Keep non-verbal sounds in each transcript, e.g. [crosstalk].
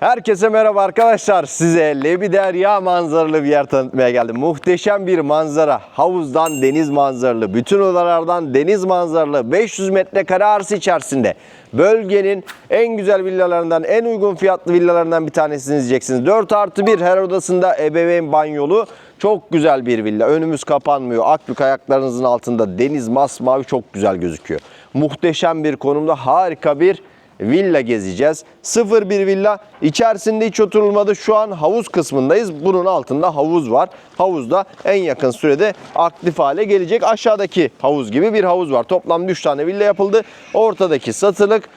Herkese merhaba arkadaşlar. Size Lebiderya manzaralı bir yer tanıtmaya geldim. Muhteşem bir manzara. Havuzdan deniz manzaralı, bütün odalardan deniz manzaralı 500 metrekare arsa içerisinde. Bölgenin en güzel villalarından, en uygun fiyatlı villalarından bir tanesini izleyeceksiniz. 4 artı 1 her odasında ebeveyn banyolu. Çok güzel bir villa. Önümüz kapanmıyor. Akbük ayaklarınızın altında deniz masmavi çok güzel gözüküyor. Muhteşem bir konumda harika bir villa gezeceğiz. Sıfır bir villa. İçerisinde hiç oturulmadı. Şu an havuz kısmındayız. Bunun altında havuz var. Havuzda en yakın sürede aktif hale gelecek. Aşağıdaki havuz gibi bir havuz var. Toplam 3 tane villa yapıldı. Ortadaki satılık.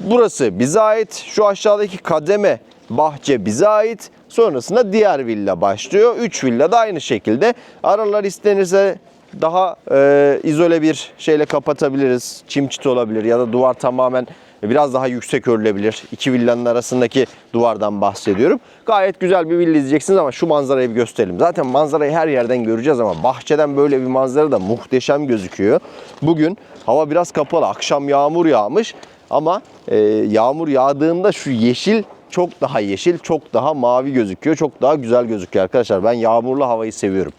Burası bize ait. Şu aşağıdaki kademe bahçe bize ait. Sonrasında diğer villa başlıyor. 3 villa da aynı şekilde. Aralar istenirse daha e, izole bir şeyle kapatabiliriz. Çim çit olabilir ya da duvar tamamen biraz daha yüksek örülebilir. İki villanın arasındaki duvardan bahsediyorum. Gayet güzel bir villa izleyeceksiniz ama şu manzarayı bir gösterelim. Zaten manzarayı her yerden göreceğiz ama bahçeden böyle bir manzara da muhteşem gözüküyor. Bugün hava biraz kapalı. Akşam yağmur yağmış ama e, yağmur yağdığında şu yeşil çok daha yeşil, çok daha mavi gözüküyor. Çok daha güzel gözüküyor arkadaşlar. Ben yağmurlu havayı seviyorum.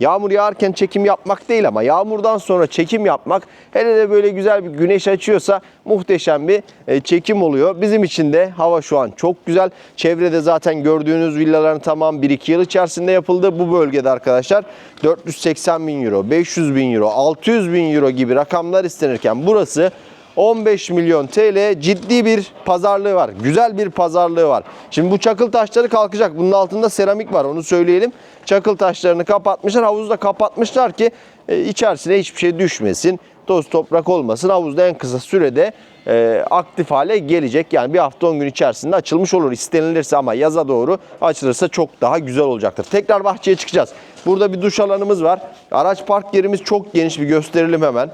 Yağmur yağarken çekim yapmak değil ama yağmurdan sonra çekim yapmak hele de böyle güzel bir güneş açıyorsa muhteşem bir e, çekim oluyor. Bizim için de hava şu an çok güzel. Çevrede zaten gördüğünüz villaların tamam 1-2 yıl içerisinde yapıldı. Bu bölgede arkadaşlar 480 bin euro, 500 bin euro, 600 bin euro gibi rakamlar istenirken burası 15 milyon TL ciddi bir pazarlığı var. Güzel bir pazarlığı var. Şimdi bu çakıl taşları kalkacak. Bunun altında seramik var onu söyleyelim. Çakıl taşlarını kapatmışlar. Havuzu da kapatmışlar ki e, içerisine hiçbir şey düşmesin. Toz toprak olmasın. Havuzda en kısa sürede e, aktif hale gelecek. Yani bir hafta 10 gün içerisinde açılmış olur istenilirse ama yaza doğru açılırsa çok daha güzel olacaktır. Tekrar bahçeye çıkacağız. Burada bir duş alanımız var. Araç park yerimiz çok geniş bir gösterelim hemen.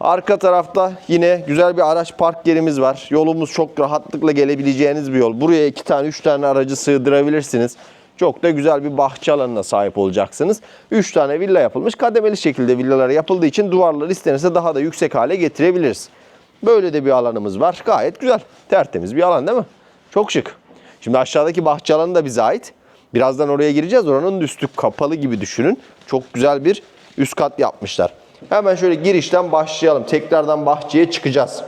Arka tarafta yine güzel bir araç park yerimiz var. Yolumuz çok rahatlıkla gelebileceğiniz bir yol. Buraya iki tane, üç tane aracı sığdırabilirsiniz. Çok da güzel bir bahçe alanına sahip olacaksınız. Üç tane villa yapılmış. Kademeli şekilde villalar yapıldığı için duvarları istenirse daha da yüksek hale getirebiliriz. Böyle de bir alanımız var. Gayet güzel. Tertemiz bir alan değil mi? Çok şık. Şimdi aşağıdaki bahçe alanı da bize ait. Birazdan oraya gireceğiz. Oranın üstü kapalı gibi düşünün. Çok güzel bir üst kat yapmışlar. Hemen şöyle girişten başlayalım. Tekrardan bahçeye çıkacağız.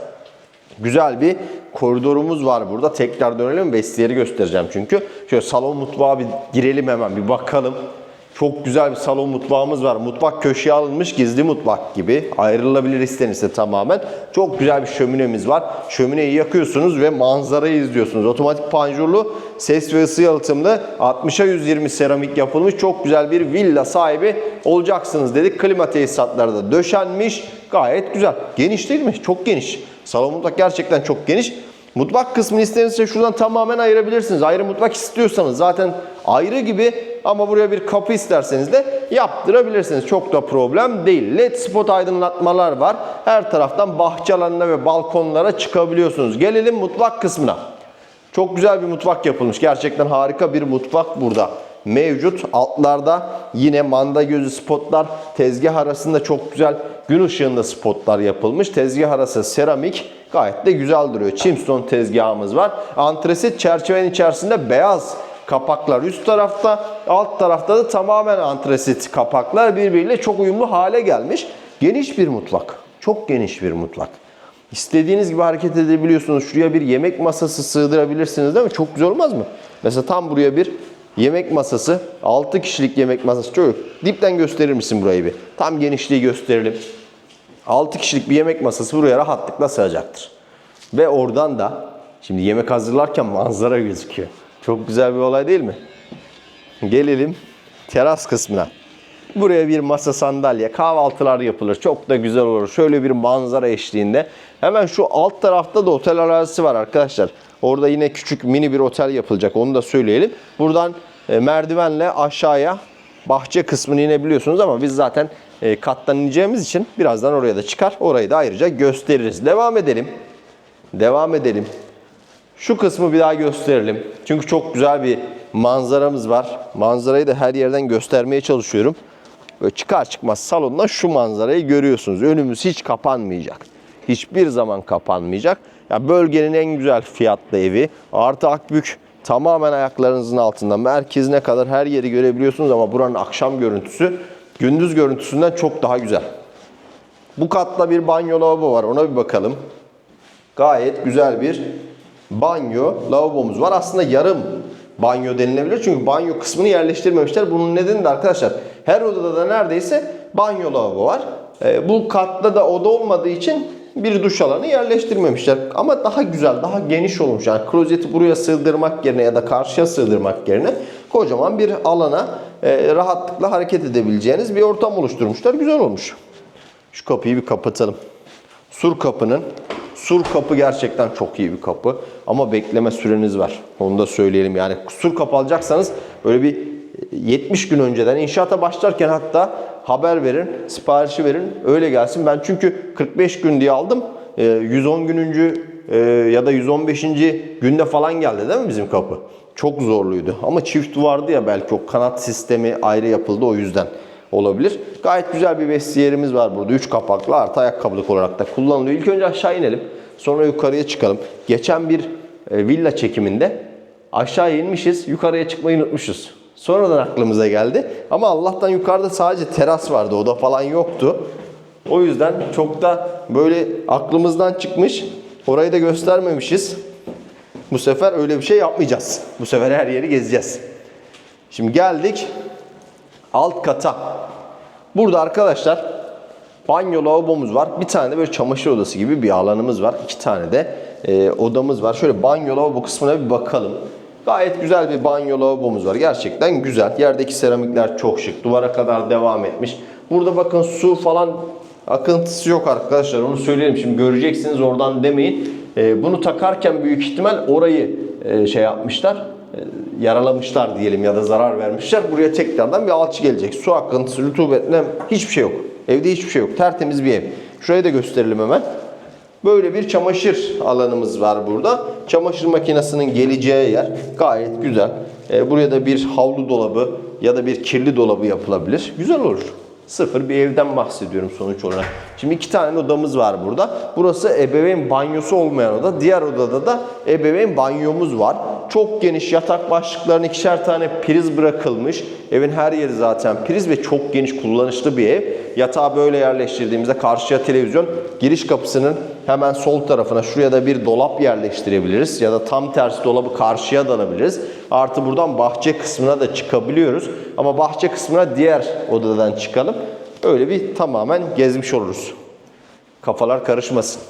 Güzel bir koridorumuz var burada. Tekrar dönelim. Vestiyeri göstereceğim çünkü. Şöyle salon mutfağa bir girelim hemen bir bakalım. Çok güzel bir salon mutfağımız var. Mutfak köşeye alınmış gizli mutfak gibi. Ayrılabilir istenirse tamamen. Çok güzel bir şöminemiz var. Şömineyi yakıyorsunuz ve manzarayı izliyorsunuz. Otomatik panjurlu, ses ve ısı yalıtımlı 60'a 120 seramik yapılmış. Çok güzel bir villa sahibi olacaksınız dedik. Klima tesisatları da döşenmiş. Gayet güzel. Geniş değil mi? Çok geniş. Salon mutfak gerçekten çok geniş. Mutfak kısmını istenirse şuradan tamamen ayırabilirsiniz. Ayrı mutfak istiyorsanız zaten ayrı gibi ama buraya bir kapı isterseniz de yaptırabilirsiniz. Çok da problem değil. LED spot aydınlatmalar var. Her taraftan bahçe alanına ve balkonlara çıkabiliyorsunuz. Gelelim mutfak kısmına. Çok güzel bir mutfak yapılmış. Gerçekten harika bir mutfak burada mevcut. Altlarda yine manda gözü spotlar. Tezgah arasında çok güzel gün ışığında spotlar yapılmış. Tezgah arası seramik. Gayet de güzel duruyor. Chimstone tezgahımız var. Antresit çerçevenin içerisinde beyaz kapaklar üst tarafta. Alt tarafta da tamamen antresit kapaklar birbiriyle çok uyumlu hale gelmiş. Geniş bir mutfak. Çok geniş bir mutfak. İstediğiniz gibi hareket edebiliyorsunuz. Şuraya bir yemek masası sığdırabilirsiniz değil mi? Çok güzel olmaz mı? Mesela tam buraya bir yemek masası, 6 kişilik yemek masası. Çocuk dipten gösterir misin burayı bir? Tam genişliği gösterelim. 6 kişilik bir yemek masası buraya rahatlıkla sığacaktır. Ve oradan da şimdi yemek hazırlarken manzara gözüküyor. Çok güzel bir olay değil mi? Gelelim teras kısmına. Buraya bir masa sandalye, kahvaltılar yapılır. Çok da güzel olur. Şöyle bir manzara eşliğinde. Hemen şu alt tarafta da otel arazisi var arkadaşlar. Orada yine küçük mini bir otel yapılacak. Onu da söyleyelim. Buradan e, merdivenle aşağıya bahçe kısmını inebiliyorsunuz ama biz zaten e, kattan ineceğimiz için birazdan oraya da çıkar. Orayı da ayrıca gösteririz. Devam edelim. Devam edelim. Şu kısmı bir daha gösterelim. Çünkü çok güzel bir manzaramız var. Manzarayı da her yerden göstermeye çalışıyorum. Böyle çıkar çıkmaz salondan şu manzarayı görüyorsunuz. Önümüz hiç kapanmayacak. Hiçbir zaman kapanmayacak. Ya bölgenin en güzel fiyatlı evi. Artı Akbük tamamen ayaklarınızın altında. Merkezine kadar her yeri görebiliyorsunuz ama buranın akşam görüntüsü gündüz görüntüsünden çok daha güzel. Bu katta bir banyo lavabo var. Ona bir bakalım. Gayet güzel bir banyo lavabomuz var. Aslında yarım banyo denilebilir. Çünkü banyo kısmını yerleştirmemişler. Bunun nedeni de arkadaşlar her odada da neredeyse banyo lavabo var. Ee, bu katta da oda olmadığı için bir duş alanı yerleştirmemişler. Ama daha güzel, daha geniş olmuş. Yani klozeti buraya sığdırmak yerine ya da karşıya sığdırmak yerine kocaman bir alana e, rahatlıkla hareket edebileceğiniz bir ortam oluşturmuşlar. Güzel olmuş. Şu kapıyı bir kapatalım. Sur kapının Sur kapı gerçekten çok iyi bir kapı ama bekleme süreniz var. Onu da söyleyelim yani sur kapı alacaksanız böyle bir 70 gün önceden inşaata başlarken hatta haber verin, siparişi verin öyle gelsin. Ben çünkü 45 gün diye aldım. Ee, 110 gününcü e, ya da 115. günde falan geldi değil mi bizim kapı? Çok zorluydu ama çift duvardı ya belki o kanat sistemi ayrı yapıldı o yüzden olabilir. Gayet güzel bir vestiyerimiz var burada. 3 kapaklı artı ayakkabılık olarak da kullanılıyor. İlk önce aşağı inelim. Sonra yukarıya çıkalım. Geçen bir e, villa çekiminde aşağı inmişiz. Yukarıya çıkmayı unutmuşuz. Sonradan aklımıza geldi. Ama Allah'tan yukarıda sadece teras vardı. Oda falan yoktu. O yüzden çok da böyle aklımızdan çıkmış. Orayı da göstermemişiz. Bu sefer öyle bir şey yapmayacağız. Bu sefer her yeri gezeceğiz. Şimdi geldik alt kata. Burada arkadaşlar banyo lavabomuz var. Bir tane de böyle çamaşır odası gibi bir alanımız var. İki tane de e, odamız var. Şöyle banyo lavabo kısmına bir bakalım. Gayet güzel bir banyo lavabomuz var. Gerçekten güzel. Yerdeki seramikler çok şık. Duvara kadar devam etmiş. Burada bakın su falan akıntısı yok arkadaşlar. Onu söyleyelim. Şimdi göreceksiniz oradan demeyin. E, bunu takarken büyük ihtimal orayı e, şey yapmışlar e, yaralamışlar diyelim ya da zarar vermişler. Buraya tekrardan bir alçı gelecek. Su akıntısı, rutubet, nem hiçbir şey yok. Evde hiçbir şey yok. Tertemiz bir ev. Şurayı da gösterelim hemen. Böyle bir çamaşır alanımız var burada. Çamaşır makinesinin geleceği yer gayet güzel. Buraya da bir havlu dolabı ya da bir kirli dolabı yapılabilir. Güzel olur. Sıfır bir evden bahsediyorum sonuç olarak. Şimdi iki tane odamız var burada. Burası ebeveyn banyosu olmayan oda. Diğer odada da ebeveyn banyomuz var. Çok geniş yatak başlıklarına ikişer tane priz bırakılmış. Evin her yeri zaten priz ve çok geniş kullanışlı bir ev. Yatağı böyle yerleştirdiğimizde karşıya televizyon, giriş kapısının hemen sol tarafına şuraya da bir dolap yerleştirebiliriz. Ya da tam tersi dolabı karşıya da alabiliriz. Artı buradan bahçe kısmına da çıkabiliyoruz. Ama bahçe kısmına diğer odadan çıkalım. Öyle bir tamamen gezmiş oluruz. Kafalar karışmasın.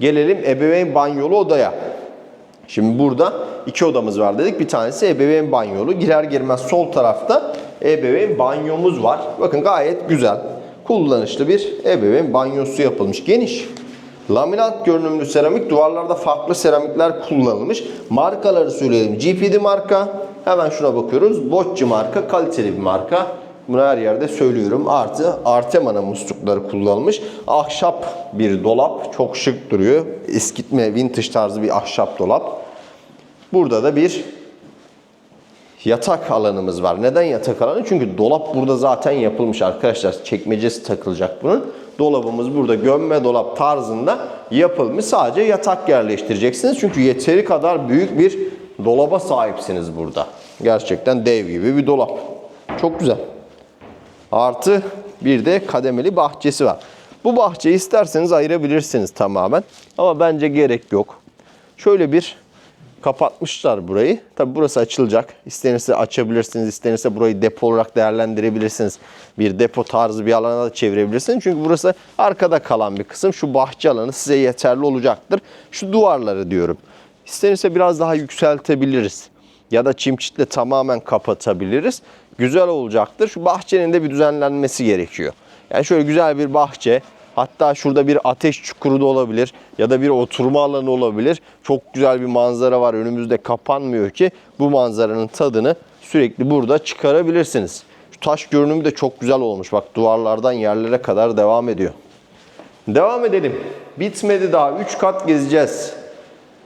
Gelelim ebeveyn banyolu odaya. Şimdi burada iki odamız var dedik. Bir tanesi ebeveyn banyolu. Girer girmez sol tarafta ebeveyn banyomuz var. Bakın gayet güzel. Kullanışlı bir ebeveyn banyosu yapılmış. Geniş. Laminat görünümlü seramik. Duvarlarda farklı seramikler kullanılmış. Markaları söyleyelim. GPD marka. Hemen şuna bakıyoruz. Bocci marka. Kaliteli bir marka. Bunu her yerde söylüyorum. Artı Artemana muslukları kullanılmış. Ahşap bir dolap. Çok şık duruyor. Eskitme, vintage tarzı bir ahşap dolap. Burada da bir yatak alanımız var. Neden yatak alanı? Çünkü dolap burada zaten yapılmış arkadaşlar. Çekmecesi takılacak bunun. Dolabımız burada gömme dolap tarzında yapılmış. Sadece yatak yerleştireceksiniz. Çünkü yeteri kadar büyük bir dolaba sahipsiniz burada. Gerçekten dev gibi bir dolap. Çok güzel. Artı bir de kademeli bahçesi var. Bu bahçeyi isterseniz ayırabilirsiniz tamamen. Ama bence gerek yok. Şöyle bir kapatmışlar burayı. Tabi burası açılacak. İstenirse açabilirsiniz. istenirse burayı depo olarak değerlendirebilirsiniz. Bir depo tarzı bir alana da çevirebilirsiniz. Çünkü burası arkada kalan bir kısım. Şu bahçe alanı size yeterli olacaktır. Şu duvarları diyorum. İstenirse biraz daha yükseltebiliriz. Ya da çim çitle tamamen kapatabiliriz. Güzel olacaktır. Şu bahçenin de bir düzenlenmesi gerekiyor. Yani şöyle güzel bir bahçe. Hatta şurada bir ateş çukuru da olabilir ya da bir oturma alanı olabilir. Çok güzel bir manzara var önümüzde kapanmıyor ki bu manzaranın tadını sürekli burada çıkarabilirsiniz. Şu taş görünümü de çok güzel olmuş. Bak duvarlardan yerlere kadar devam ediyor. Devam edelim. Bitmedi daha. 3 kat gezeceğiz.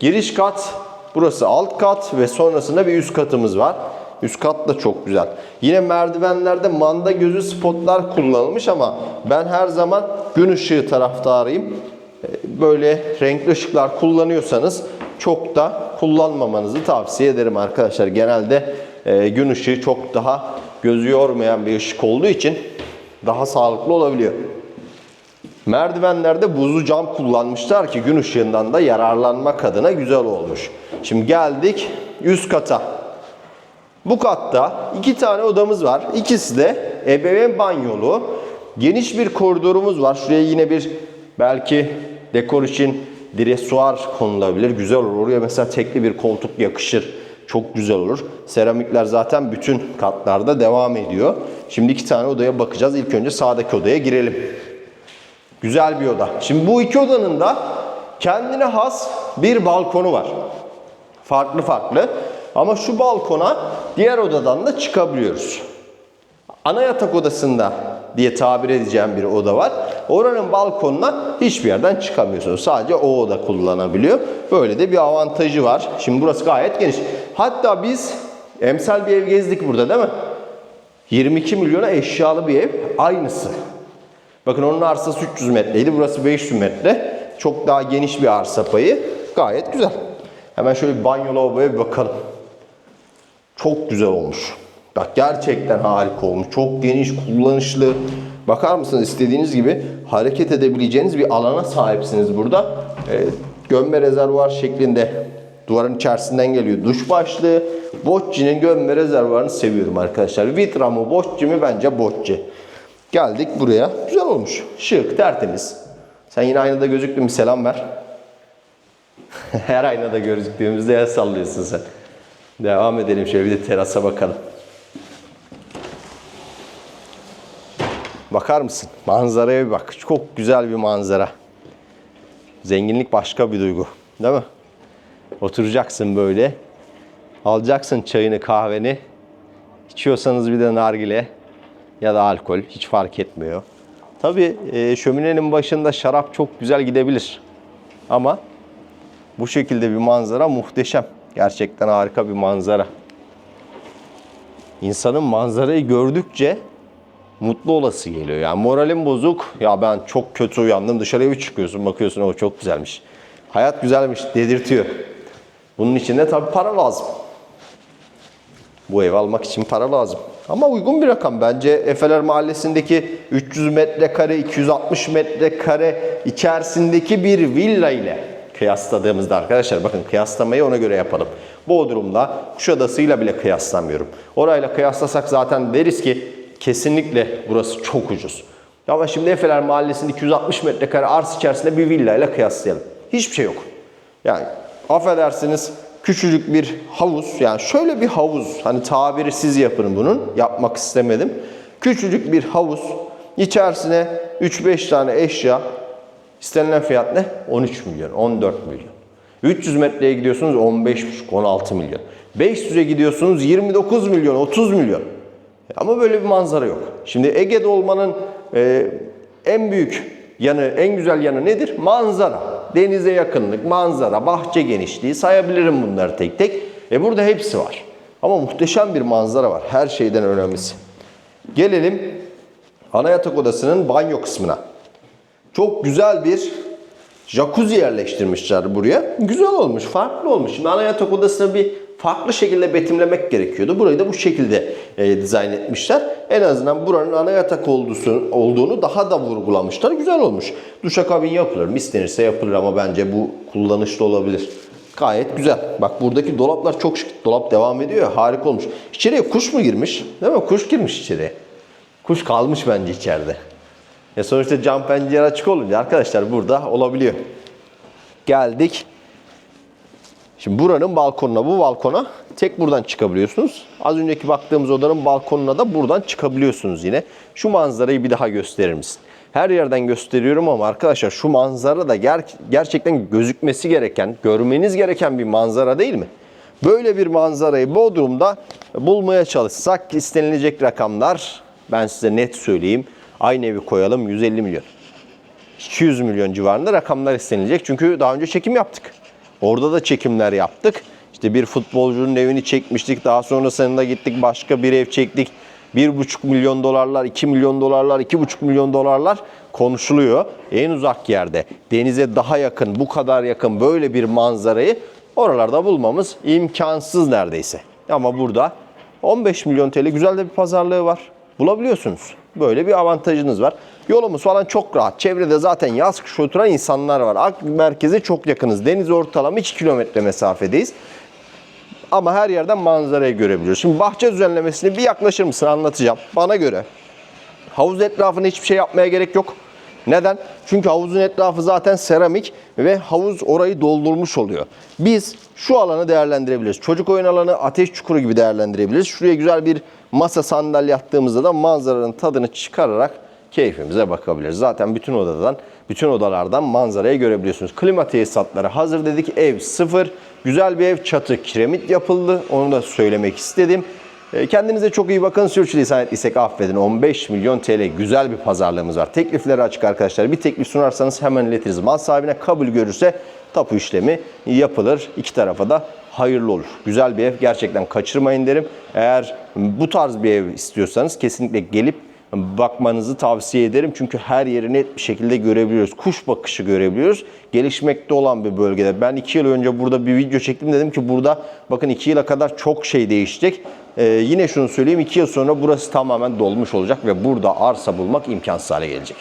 Giriş kat, burası alt kat ve sonrasında bir üst katımız var. Üst kat da çok güzel. Yine merdivenlerde manda gözü spotlar kullanılmış ama ben her zaman gün ışığı taraftarıyım. Ee, böyle renkli ışıklar kullanıyorsanız çok da kullanmamanızı tavsiye ederim arkadaşlar. Genelde e, gün ışığı çok daha gözü yormayan bir ışık olduğu için daha sağlıklı olabiliyor. Merdivenlerde buzlu cam kullanmışlar ki gün ışığından da yararlanmak adına güzel olmuş. Şimdi geldik üst kata. Bu katta iki tane odamız var. İkisi de ebeveyn banyolu. Geniş bir koridorumuz var. Şuraya yine bir belki dekor için dresuar konulabilir. Güzel olur. Oraya mesela tekli bir koltuk yakışır. Çok güzel olur. Seramikler zaten bütün katlarda devam ediyor. Şimdi iki tane odaya bakacağız. İlk önce sağdaki odaya girelim. Güzel bir oda. Şimdi bu iki odanın da kendine has bir balkonu var. Farklı farklı. Ama şu balkona diğer odadan da çıkabiliyoruz. Ana yatak odasında diye tabir edeceğim bir oda var. Oranın balkonuna hiçbir yerden çıkamıyorsunuz. Sadece o oda kullanabiliyor. Böyle de bir avantajı var. Şimdi burası gayet geniş. Hatta biz emsal bir ev gezdik burada değil mi? 22 milyona eşyalı bir ev. Aynısı. Bakın onun arsası 300 metreydi. Burası 500 metre. Çok daha geniş bir arsa payı. Gayet güzel. Hemen şöyle bir banyo lavaboya bir bakalım. Çok güzel olmuş. Bak gerçekten harika olmuş. Çok geniş, kullanışlı. Bakar mısınız istediğiniz gibi hareket edebileceğiniz bir alana sahipsiniz burada. Ee, gömme rezervuar şeklinde duvarın içerisinden geliyor. Duş başlığı. Bocci'nin gömme rezervuarını seviyorum arkadaşlar. Vitra mı Bocci mi? Bence Bocci. Geldik buraya. Güzel olmuş. Şık, tertemiz. Sen yine aynada gözüktün bir selam ver. [laughs] Her aynada gözüktüğümüzde el sallıyorsun sen. Devam edelim şöyle bir de terasa bakalım. Bakar mısın? Manzaraya bir bak. Çok güzel bir manzara. Zenginlik başka bir duygu. Değil mi? Oturacaksın böyle. Alacaksın çayını kahveni. İçiyorsanız bir de nargile ya da alkol. Hiç fark etmiyor. Tabii e, şöminenin başında şarap çok güzel gidebilir. Ama bu şekilde bir manzara muhteşem. Gerçekten harika bir manzara. İnsanın manzarayı gördükçe mutlu olası geliyor. Yani moralim bozuk. Ya ben çok kötü uyandım. Dışarıya bir çıkıyorsun bakıyorsun o çok güzelmiş. Hayat güzelmiş dedirtiyor. Bunun için de tabii para lazım. Bu evi almak için para lazım. Ama uygun bir rakam. Bence Efeler Mahallesi'ndeki 300 metrekare, 260 metrekare içerisindeki bir villa ile kıyasladığımızda arkadaşlar bakın kıyaslamayı ona göre yapalım. Bodrum'da Kuşadası'yla bile kıyaslamıyorum. Orayla kıyaslasak zaten deriz ki kesinlikle burası çok ucuz. Ama şimdi Efeler Mahallesi'nde 260 metrekare arsa içerisinde bir villa ile kıyaslayalım. Hiçbir şey yok. Yani affedersiniz küçücük bir havuz yani şöyle bir havuz hani tabiri siz yapın bunun yapmak istemedim. Küçücük bir havuz içerisine 3-5 tane eşya istenilen fiyat ne? 13 milyon 14 milyon. 300 metreye gidiyorsunuz 15,5-16 milyon. 500'e gidiyorsunuz 29 milyon 30 milyon. Ama böyle bir manzara yok. Şimdi Ege'de olmanın e, en büyük yanı, en güzel yanı nedir? Manzara. Denize yakınlık, manzara, bahçe genişliği sayabilirim bunları tek tek. E burada hepsi var. Ama muhteşem bir manzara var. Her şeyden önemlisi. Gelelim ana yatak odasının banyo kısmına. Çok güzel bir jacuzzi yerleştirmişler buraya. Güzel olmuş, farklı olmuş. Şimdi ana yatak odasına bir farklı şekilde betimlemek gerekiyordu. Burayı da bu şekilde e, dizayn etmişler. En azından buranın ana yatak olduğunu, olduğunu daha da vurgulamışlar. Güzel olmuş. Duşakabin yapılır mı? İstenirse yapılır ama bence bu kullanışlı olabilir. Gayet güzel. Bak buradaki dolaplar çok şık. Dolap devam ediyor. Harika olmuş. İçeriye kuş mu girmiş? Değil mi? Kuş girmiş içeriye. Kuş kalmış bence içeride. Ya sonuçta cam pencere açık olunca arkadaşlar burada olabiliyor. Geldik. Şimdi buranın balkonuna, bu balkona tek buradan çıkabiliyorsunuz. Az önceki baktığımız odanın balkonuna da buradan çıkabiliyorsunuz yine. Şu manzarayı bir daha gösterir misin? Her yerden gösteriyorum ama arkadaşlar şu manzara da ger- gerçekten gözükmesi gereken, görmeniz gereken bir manzara değil mi? Böyle bir manzarayı Bodrum'da bulmaya çalışsak istenilecek rakamlar ben size net söyleyeyim. Aynı evi koyalım 150 milyon. 200 milyon civarında rakamlar istenilecek. Çünkü daha önce çekim yaptık. Orada da çekimler yaptık. İşte bir futbolcunun evini çekmiştik. Daha sonrasında gittik başka bir ev çektik. 1,5 milyon dolarlar, 2 milyon dolarlar, 2,5 milyon dolarlar. konuşuluyor. En uzak yerde, denize daha yakın, bu kadar yakın böyle bir manzarayı oralarda bulmamız imkansız neredeyse. Ama burada 15 milyon TL güzel de bir pazarlığı var. Bulabiliyorsunuz. Böyle bir avantajınız var. Yolumuz falan çok rahat. Çevrede zaten yaz kış oturan insanlar var. Ak merkeze çok yakınız. Deniz ortalama 2 kilometre mesafedeyiz. Ama her yerden manzarayı görebiliyoruz. Şimdi bahçe düzenlemesini bir yaklaşır mısın anlatacağım. Bana göre havuz etrafına hiçbir şey yapmaya gerek yok. Neden? Çünkü havuzun etrafı zaten seramik ve havuz orayı doldurmuş oluyor. Biz şu alanı değerlendirebiliriz. Çocuk oyun alanı, ateş çukuru gibi değerlendirebiliriz. Şuraya güzel bir masa sandalye attığımızda da manzaranın tadını çıkararak keyfimize bakabiliriz. Zaten bütün odadan, bütün odalardan manzarayı görebiliyorsunuz. Klima tesisatları hazır dedik. Ev sıfır. Güzel bir ev. Çatı kiremit yapıldı. Onu da söylemek istedim. E, Kendinize çok iyi bakın. Sürçülisan ettiysek affedin. 15 milyon TL güzel bir pazarlığımız var. Teklifleri açık arkadaşlar. Bir teklif sunarsanız hemen iletiriz. Mal sahibine kabul görürse tapu işlemi yapılır. İki tarafa da hayırlı olur. Güzel bir ev. Gerçekten kaçırmayın derim. Eğer bu tarz bir ev istiyorsanız kesinlikle gelip bakmanızı tavsiye ederim. Çünkü her yeri net bir şekilde görebiliyoruz. Kuş bakışı görebiliyoruz. Gelişmekte olan bir bölgede. Ben iki yıl önce burada bir video çektim. Dedim ki burada bakın iki yıla kadar çok şey değişecek. Ee, yine şunu söyleyeyim. iki yıl sonra burası tamamen dolmuş olacak ve burada arsa bulmak imkansız hale gelecek.